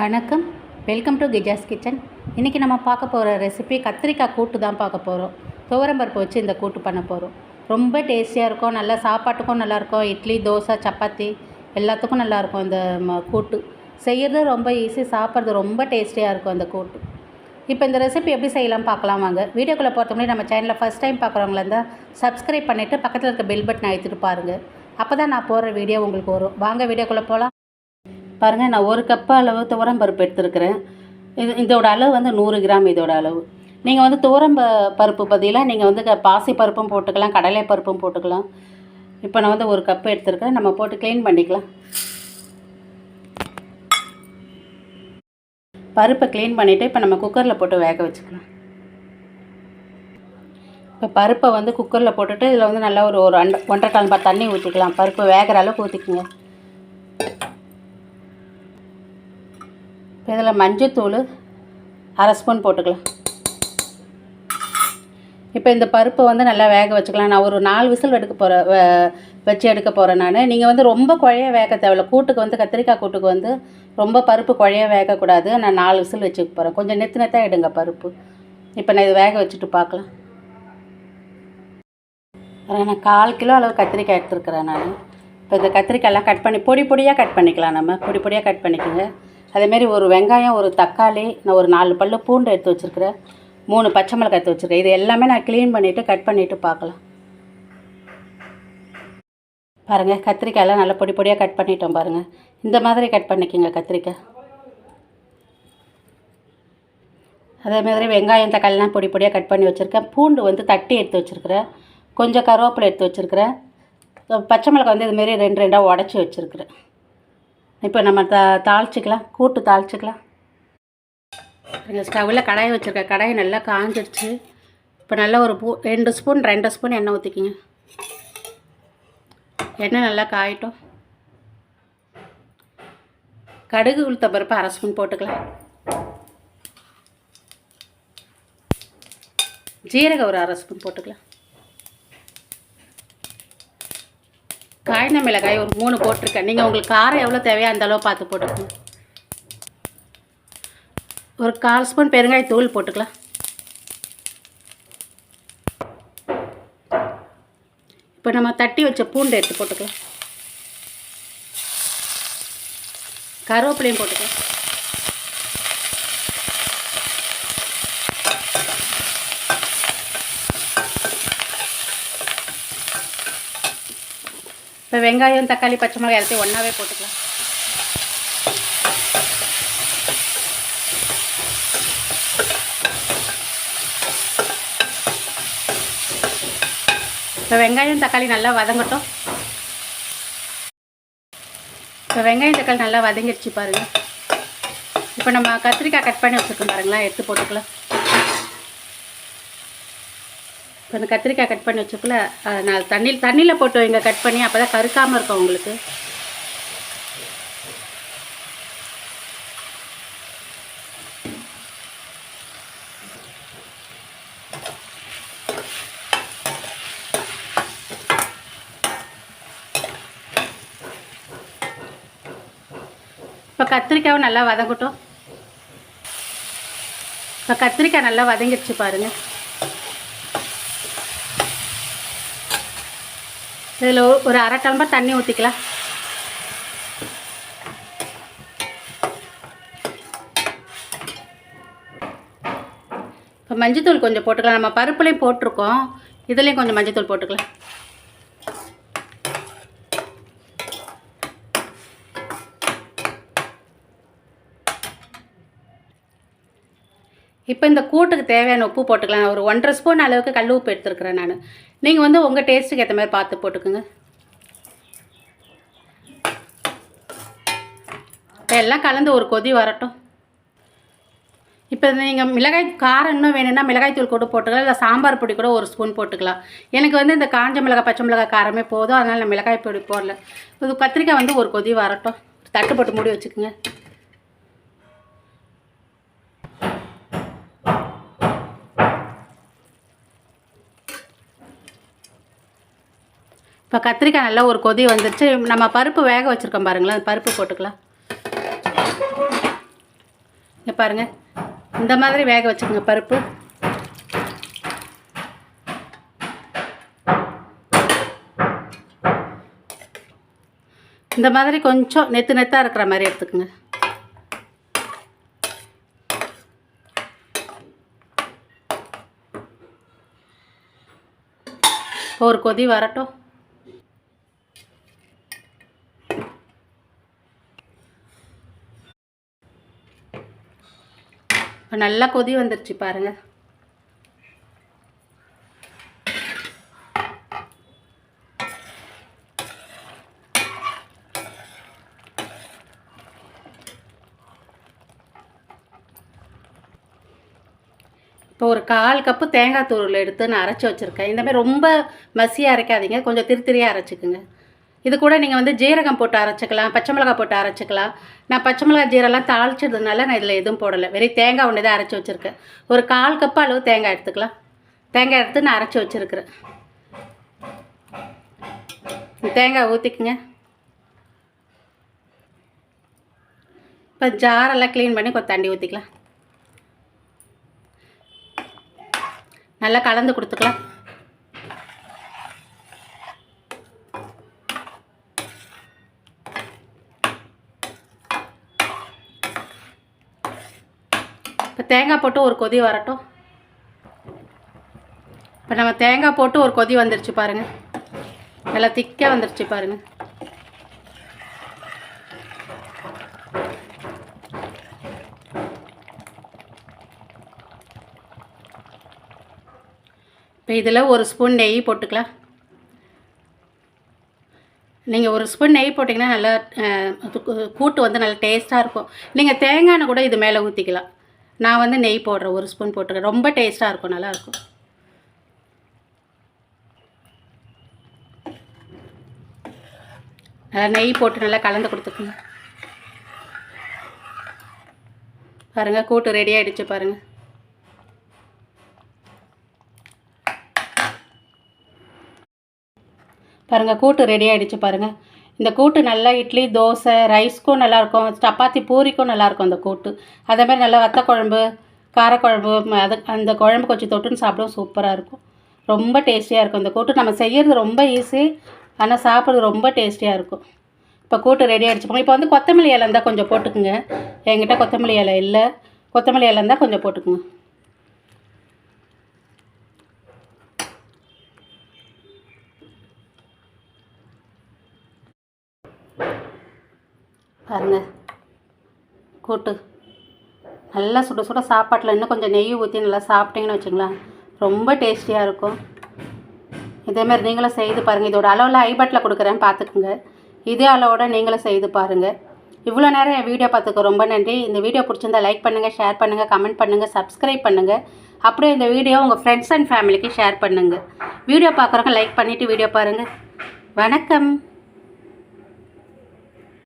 வணக்கம். Welcome to கிஜாஸ் kitchen இன்றைக்கி நம்ம பார்க்க போகிற ரெசிபி கத்திரிக்காய் கூட்டு தான் பார்க்க போகிறோம் துவரம்பருப்பு வச்சு இந்த கூட்டு பண்ண போகிறோம் ரொம்ப டேஸ்டியாக இருக்கும். நல்லா சாப்பாட்டுக்கும் நல்லாயிருக்கும் இட்லி தோசை சப்பாத்தி எல்லாத்துக்கும் நல்லாயிருக்கும் இந்த ம கூட்டு. செய்கிறது ரொம்ப ஈஸி சாப்பிட்றது ரொம்ப டேஸ்டியாக இருக்கும் அந்த கூட்டு. இப்போ இந்த ரெசிபி எப்படி செய்யலாம் பார்க்கலாம் வாங்க. வீடியோக்குள்ளே போகிறது முன்னாடி நம்ம சேனலில் ஃபஸ்ட் டைம் பார்க்குறவங்களா இருந்தால் சப்ஸ்கிரைப் பண்ணிவிட்டு பக்கத்தில் இருக்க பெல் பட்டன் அழுத்திட்டு பாருங்கள் அப்போ தான் நான் போகிற வீடியோ உங்களுக்கு வரும். வாங்க வீடியோக்குள்ளே போகலாம் பாருங்கள் நான் ஒரு கப்பு அளவு துவரம்பருப்பு எடுத்துருக்கிறேன். இது இதோட அளவு வந்து நூறு கிராம் இதோட அளவு. நீங்கள் வந்து துவரம் பருப்பு பதிலாக நீங்கள் வந்து க- பாசி பருப்பும் போட்டுக்கலாம் கடலை பருப்பும் போட்டுக்கலாம். இப்போ நான் வந்து ஒரு கப்பு எடுத்துருக்கேன் நம்ம போட்டு க்ளீன் பண்ணிக்கலாம். பருப்பை க்ளீன் பண்ணிவிட்டு இப்போ நம்ம குக்கரில் போட்டு வேக வச்சுக்கலாம். இப்போ பருப்பை வந்து குக்கரில் போட்டுட்டு இதில் வந்து நல்லா ஒரு ஒரு அண்ட ஒன்றரை கால் தண்ணி ஊற்றிக்கலாம் பருப்பு வேகிற அளவுக்கு ஊற்றிக்குங்க இப்போ இதில் மஞ்சத்தூள் அரை ஸ்பூன் போட்டுக்கலாம். இப்போ இந்த பருப்பை வந்து நல்லா வேக வச்சுக்கலாம். நான் ஒரு நாலு விசில் எடுக்க போகிறேன் வச்சு எடுக்க போகிறேன் நான். நீங்கள் வந்து ரொம்ப குழைய வேக தேவையில்ல. கூட்டுக்கு வந்து கத்திரிக்காய் கூட்டுக்கு வந்து ரொம்ப பருப்பு குழைய வேகக்கூடாது. நான் நாலு விசில் வச்சுக்க போகிறேன் கொஞ்சம் நெத்து நெத்தாக எடுங்க பருப்பு. இப்போ நான் இது வேக வச்சுட்டு பார்க்கலாம். நான் கால் கிலோ அளவு கத்திரிக்காய் எடுத்துருக்குறேன் நான். இப்போ இந்த கத்திரிக்காயெல்லாம் கட் பண்ணி பொடி பொடியாக கட் பண்ணிக்கலாம் நம்ம. பொடி பொடியாக கட் பண்ணிக்கோங்க. அதேமாரி ஒரு வெங்காயம் ஒரு தக்காளி நான் ஒரு நாலு பல் பூண்டு எடுத்து வச்சுருக்கிறேன். மூணு பச்சை மிளகாய் எடுத்து வச்சுருக்கேன். இது எல்லாமே நான் க்ளீன் பண்ணிவிட்டு கட் பண்ணிவிட்டு பார்க்கலாம். பாருங்கள் கத்திரிக்காயெல்லாம் நல்லா பொடி பொடியாக கட் பண்ணிட்டோம் பாருங்கள் இந்த மாதிரி கட் பண்ணிக்கோங்க கத்திரிக்காய். அதே மாதிரி வெங்காயம் தக்காளிலாம் பொடி பொடியாக கட் பண்ணி வச்சுருக்கேன். பூண்டு வந்து தட்டி எடுத்து வச்சுருக்கிறேன். கொஞ்சம் கருவேப்பிலை எடுத்து வச்சுருக்கிறேன். பச்சை மிளகாய் வந்து இதுமாரி ரெண்டு ரெண்டாக உடச்சி வச்சுருக்கிறேன். இப்போ நம்ம த தாளிச்சிக்கலாம் கூட்டு தாளிச்சிக்கலாம். ஸ்டவ்வில் கடாயை வச்சுருக்கேன் கடாயை நல்லா காஞ்சிடுச்சு இப்போ நல்லா ஒரு பூ ரெண்டு ஸ்பூன் ரெண்டு ஸ்பூன் எண்ணெய் ஊற்றிக்கிங்க எண்ணெய் நல்லா காயட்டும். கடுகு உளுத்த பருப்பு அரை ஸ்பூன் போட்டுக்கலாம். ஜீரகம் ஒரு அரை ஸ்பூன் போட்டுக்கலாம். காய்ந்த மிளகாய் ஒரு மூணு போட்டிருக்கேன். நீங்கள் உங்களுக்கு காரம் எவ்வளோ தேவையோ அந்த அளவு பார்த்து போட்டுக்கோங்க. ஒரு கால் ஸ்பூன் பெருங்காய தூள் போட்டுக்கலாம். இப்போ நம்ம தட்டி வச்ச பூண்டு எடுத்து போட்டுக்கலாம். கருவேப்பிலையும் போட்டுக்கலாம். இப்போ வெங்காயம் தக்காளி பச்சை மிளகாய் எல்லாத்தையும் ஒன்றாவே போட்டுக்கலாம். இப்போ வெங்காயம் தக்காளி நல்லா வதங்கட்டும். இப்போ வெங்காயம் தக்காளி நல்லா வதங்கிடுச்சு பாருங்கள் இப்போ நம்ம கத்திரிக்காய் கட் பண்ணி வச்சுருக்கோம் பாருங்களா எடுத்து போட்டுக்கலாம். இப்போ இந்த கத்திரிக்காய் கட் பண்ணி வச்சப்பில் நான் தண்ணியில் தண்ணியில் போட்டு வைங்க கட் பண்ணி அப்போ தான் கருக்காமல் இருக்கும் உங்களுக்கு. இப்போ கத்திரிக்காயும் நல்லா வதங்கட்டும். இப்போ கத்திரிக்காய் நல்லா வதங்கிடுச்சு பாருங்கள் இதில் ஒரு அரை டம்ளர் தண்ணி ஊற்றிக்கலாம் இப்போ மஞ்சத்தூள் கொஞ்சம் போட்டுக்கலாம். நம்ம பருப்புலேயும் போட்டிருக்கோம். இதுலேயும் கொஞ்சம் மஞ்சத்தூள் போட்டுக்கலாம். இப்போ இந்த கூட்டுக்கு தேவையான உப்பு போட்டுக்கலாம். ஒரு ஒன்றரை ஸ்பூன் அளவுக்கு கல் உப்பு எடுத்துருக்குறேன் நான். நீங்கள் வந்து உங்கள் டேஸ்ட்டுக்கு ஏற்ற மாதிரி பார்த்து போட்டுக்கோங்க. இப்போ எல்லாம் கலந்து ஒரு கொதி வரட்டும். இப்போ நீங்கள் மிளகாய் காரம் இன்னும் வேணும்னா மிளகாய் தூள் கூட போட்டுக்கலாம். இல்லை சாம்பார் பொடி கூட ஒரு ஸ்பூன் போட்டுக்கலாம். எனக்கு வந்து இந்த காஞ்ச மிளகாய் பச்சை மிளகாய் காரமே போதும். அதனால் நான் மிளகாய் பொடி போடல. இது கத்திரிக்காய் வந்து ஒரு கொதி வரட்டும். தட்டு போட்டு மூடி வச்சுக்கோங்க. இப்போ கத்திரிக்காய் நல்லா ஒரு கொதி வந்துடுச்சு நம்ம பருப்பு வேக வச்சுருக்கோம் பாருங்களேன். அந்த பருப்பு போட்டுக்கலாம். இங்கே பாருங்கள் இந்த மாதிரி வேக வச்சுக்கோங்க பருப்பு. இந்த மாதிரி கொஞ்சம் நெத்து நெத்தாக இருக்கிற மாதிரி எடுத்துக்கோங்க. ஒரு கொதி வரட்டும். இப்போ நல்லா கொதி வந்துருச்சு பாருங்க. இப்போ ஒரு கால் கப்பு தேங்காய் தூள் எடுத்து நான் அரைச்சி வச்சுருக்கேன். இந்தமாதிரி ரொம்ப மசியாக அரைக்காதீங்க. கொஞ்சம் திருத்திரியாக அரைச்சிக்குங்க. இது கூட நீங்கள் வந்து ஜீரகம் போட்டு அரைச்சிக்கலாம் பச்சை மிளகாய் போட்டு அரைச்சிக்கலாம். நான் பச்சை மிளகாய் ஜீரெல்லாம் தாளிச்சதுனால நான் இதில் எதுவும் போடலை. வெறும் தேங்காய் ஒன்று தான் அரைச்சி வச்சுருக்கேன். ஒரு கால் கப்பு அளவு தேங்காய் எடுத்துக்கலாம். தேங்காய் எடுத்து நான் அரைச்சி வச்சுருக்கிறேன். தேங்காய் ஊற்றிக்குங்க இப்போ ஜாரெல்லாம் க்ளீன் பண்ணி கொஞ்சம் தண்ணி ஊற்றிக்கலாம் நல்லா கலந்து கொடுத்துக்கலாம். தேங்காய் போட்டு ஒரு கொதி வரட்டும். இப்போ நம்ம தேங்காய் போட்டு ஒரு கொதி வந்துருச்சு பாருங்கள் நல்லா திக்காக வந்துருச்சு பாருங்கள் இப்போ இதில் ஒரு ஸ்பூன் நெய் போட்டுக்கலாம். நீங்கள் ஒரு ஸ்பூன் நெய் போட்டிங்கன்னா நல்லா கூட்டு வந்து நல்லா டேஸ்ட்டாக இருக்கும். நீங்கள் தேங்காய் கூட இது மேலே ஊற்றிக்கலாம் நான் வந்து நெய் போடுறேன் ஒரு ஸ்பூன் போட்டுருக்கேன் ரொம்ப டேஸ்ட்டாக இருக்கும் நல்லாயிருக்கும் நல்லா நெய் போட்டு நல்லா கலந்து கொடுத்துக்குங்க. பாருங்கள் கூட்டு ரெடி ஆகிடுச்சு பாருங்கள் பாருங்கள் கூட்டு ரெடி ஆகிடுச்சு பாருங்கள் இந்த கூட்டு நல்லா இட்லி தோசை ரைஸ்க்கும் நல்லாயிருக்கும் சப்பாத்தி பூரிக்கும் நல்லாயிருக்கும் அந்த கூட்டு. அதேமாதிரி நல்லா வத்த குழம்பு காரக்குழம்பு ம- அது அந்த குழம்பு கொஞ்சம் தொட்டுன்னு சாப்பிடும் சூப்பராக இருக்கும். ரொம்ப டேஸ்டியாக இருக்கும். இந்த கூட்டு நம்ம செய்கிறது ரொம்ப ஈஸி ஆனால் சாப்பிட்றது ரொம்ப டேஸ்டியாக இருக்கும். இப்போ கூட்டு ரெடி ஆகிடுச்சுப்போம் இப்போ வந்து கொத்தமல்லி இலை இருந்தால் கொஞ்சம் போட்டுக்குங்க. என்கிட்ட கொத்தமல்லி இலை இல்லை. கொத்தமல்லி இலை இருந்தால் கொஞ்சம் போட்டுக்குங்க. பாருங்க. கூட்டு. நல்லா சுட சுட சாப்பாட்டில் இன்னும் கொஞ்சம் நெய் ஊற்றி நல்லா சாப்பிட்டீங்கன்னு வச்சுங்களேன் ரொம்ப டேஸ்டியாக இருக்கும். இதேமாதிரி நீங்களும் செய்து பாருங்கள் இதோட அளவில் ஐபட்டில் கொடுக்குறேன் பார்த்துக்குங்க. இதே அளவோட நீங்களும் செய்து பாருங்கள் இவ்வளோ நேரம் என் வீடியோ பார்த்துக்க ரொம்ப நன்றி. இந்த வீடியோ பிடிச்சிருந்தா லைக் பண்ணுங்கள் ஷேர் பண்ணுங்கள் கமெண்ட் பண்ணுங்கள் சப்ஸ்கிரைப் பண்ணுங்கள் அப்படியே இந்த வீடியோ உங்கள் ஃப்ரெண்ட்ஸ் அண்ட் ஃபேமிலிக்கு ஷேர் பண்ணுங்கள் வீடியோ பார்க்குறவங்க லைக் பண்ணிவிட்டு வீடியோ பாருங்கள் வணக்கம்.